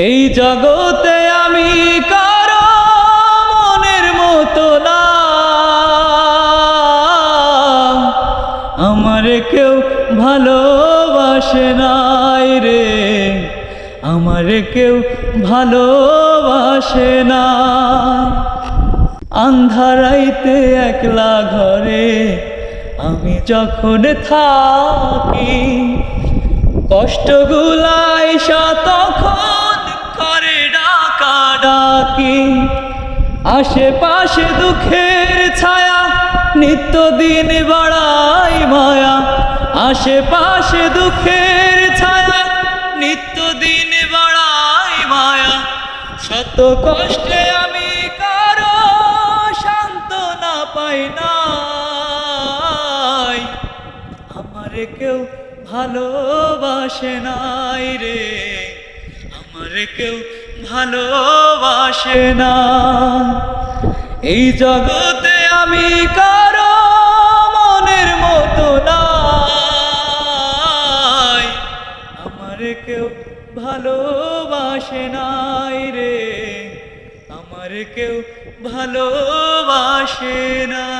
এই জগতে আমি কারও মনের মতো না। আমার কেউ ভালোবাসে নাই রে। আমার কেউ ভালোবাসে না। আন্ধারাইতে একলা ঘরে আমি যখন থাকি কষ্টগুলাই করে ডাকা আশেপাশে দুঃখের ছায়া, নিত্যদিন বাড়াই মায়া। আশেপাশে দুঃখের ছায়া, নিত্যদিন বাড়াই মায়া। শত কষ্টে আমি কারও সান্ত্বনা পাই নাই। আমার কেউ ভালোবাসে নাই রে। আমার কেউ ভালোবাসে না। এই জগতে আমি কারও মনের মতো নাই। আমার কেউ ভালোবাসে নাই রে। আমার কেউ ভালোবাসে না।